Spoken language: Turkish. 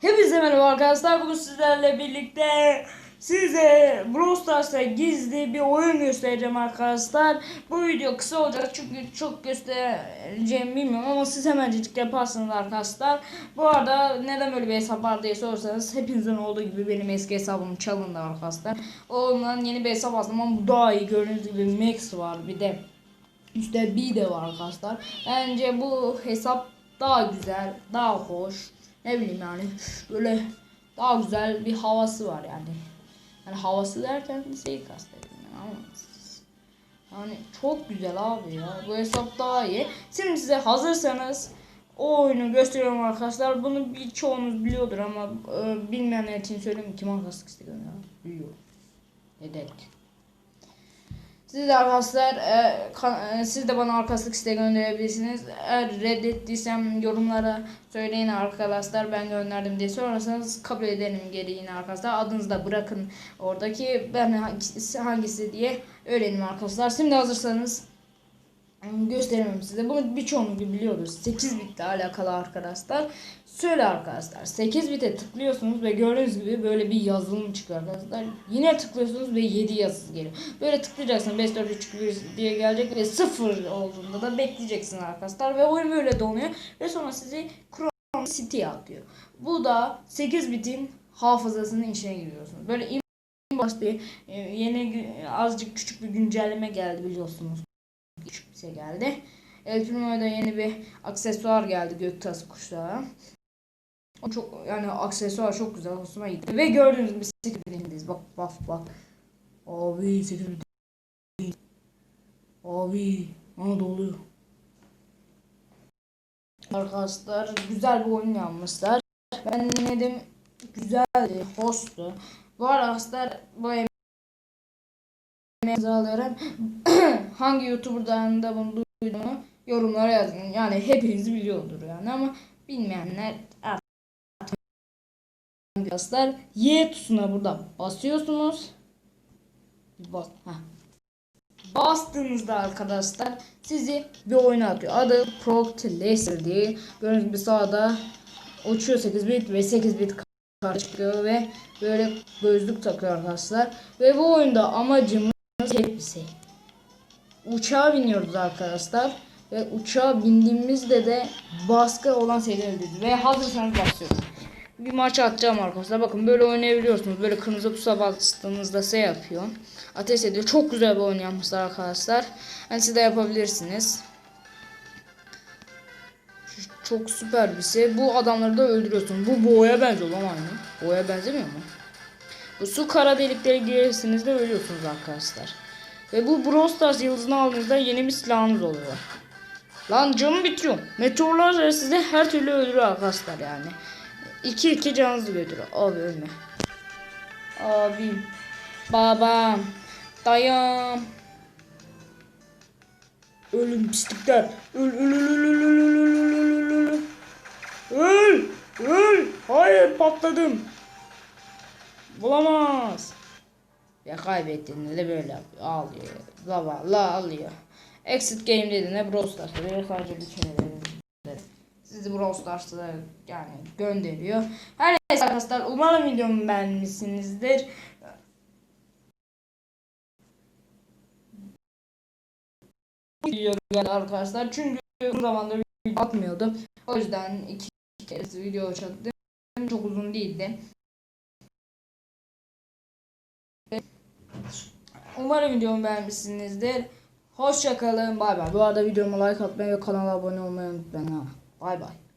Hepinize merhaba arkadaşlar. Bugün sizlerle birlikte size Brawl Stars'ta gizli bir oyun göstereceğim arkadaşlar. Bu video kısa olacak çünkü çok göstereceğimi bilmiyorum ama siz hemencik yaparsınız arkadaşlar. Bu arada neden böyle bir hesap var diye sorarsanız hepinizin olduğu gibi benim eski hesabım çalındı arkadaşlar. Ondan yeni bir hesap açtım ama bu daha iyi gördüğünüz gibi Max var bir de işte B de var arkadaşlar. Bence bu hesap daha güzel, daha hoş. Ne bileyim yani böyle daha güzel bir havası var yani. Yani havası derken şeyi kastediyorum yani anladınız. Yani çok güzel abi ya. Bu hesap daha iyi. Şimdi size hazırsanız o oyunu gösteriyorum arkadaşlar. Bunu birçoğunuz biliyordur ama e, bilmeyenler için söyleyeyim kim arkadaşlık istiyorum ya. Biliyor. Evet. Siz de arkadaşlar e, kan- e, siz de bana arkadaşlık isteği gönderebilirsiniz. Eğer reddettiysem yorumlara söyleyin arkadaşlar ben gönderdim diye sorarsanız kabul ederim geri yine arkadaşlar. Adınızı da bırakın oradaki ben hangisi, hangisi diye öğrenin arkadaşlar. Şimdi hazırsanız gösteremem size. Bunu birçoğunuz biliyordur. 8 bitle alakalı arkadaşlar. Şöyle arkadaşlar 8 bite tıklıyorsunuz ve gördüğünüz gibi böyle bir yazılım çıkıyor arkadaşlar. Yine tıklıyorsunuz ve 7 yazısı geliyor. Böyle tıklayacaksın 5 4 3 2 1 diye gelecek ve 0 olduğunda da bekleyeceksin arkadaşlar ve oyun böyle donuyor ve sonra sizi Chrome City'ye atıyor. Bu da 8 bitin hafızasının içine giriyorsunuz. Böyle in başlığı e, yeni azıcık küçük bir güncelleme geldi biliyorsunuz şey geldi. El Primo'ya da yeni bir aksesuar geldi göktaş kuşağı. O çok yani aksesuar çok güzel hoşuma gitti. Ve gördüğünüz gibi 8 bitindeyiz. Bak bak bak. Abi 8 bitin. Abi ana doluyor. Arkadaşlar güzel bir oyun yapmışlar. Ben dedim güzeldi, hoştu. Bu arkadaşlar bu imzalıyorum. Hangi YouTuber'dan da bunu duyduğumu yorumlara yazın. Yani hepiniz biliyordur yani ama bilmeyenler arkadaşlar Y tuşuna burada basıyorsunuz. Bas, heh. Bastığınızda arkadaşlar sizi bir oyuna atıyor. Adı Pro Laser diye. Gördüğünüz gibi sağda uçuyor 8 bit ve 8 bit çıkıyor ve böyle gözlük takıyor arkadaşlar. Ve bu oyunda amacımız bir şey. Uçağa biniyoruz arkadaşlar. Ve uçağa bindiğimizde de baskı olan şeyler öldürüyoruz. Ve hazırsanız başlıyoruz. Bir maç atacağım arkadaşlar. Bakın böyle oynayabiliyorsunuz. Böyle kırmızı tuşa bastığınızda şey yapıyor. Ateş ediyor. Çok güzel bir oyun yapmışlar arkadaşlar. Yani siz de yapabilirsiniz. Çok süper bir şey. Bu adamları da öldürüyorsun. Bu boğaya benziyor lan aynı. Boğaya benzemiyor mu? Bu su kara deliklere girirsiniz de ölüyorsunuz arkadaşlar. Ve bu Brawl Stars yıldızını aldığınızda yeni bir silahınız oluyor. Lan canım bitiyor. Meteorlar size her türlü öldürüyor arkadaşlar yani. 2 2 canınızı götürüyor. Abi ölme. Abim. Babam. Dayım. Ölüm pislikler. Öl öl öl öl öl öl öl öl öl öl öl. Öl. Öl. Hayır patladım. Bulamaz. Ya kaybettiğinde de böyle yapıyor. Ağlıyor. Zavallı ağlıyor. Exit game dediğinde Brawl Stars'ta böyle sadece verir. Sizi Brawl Stars'ta yani gönderiyor. Her neyse arkadaşlar umarım videomu beğenmişsinizdir. Video geldi arkadaşlar çünkü uzun zamandır video atmıyordum. O yüzden iki kez video çektim. Çok uzun değildi. Umarım videomu beğenmişsinizdir. Hoşçakalın. Bay bay. Bu arada videoma like atmayı ve kanala abone olmayı unutmayın. Bay bay.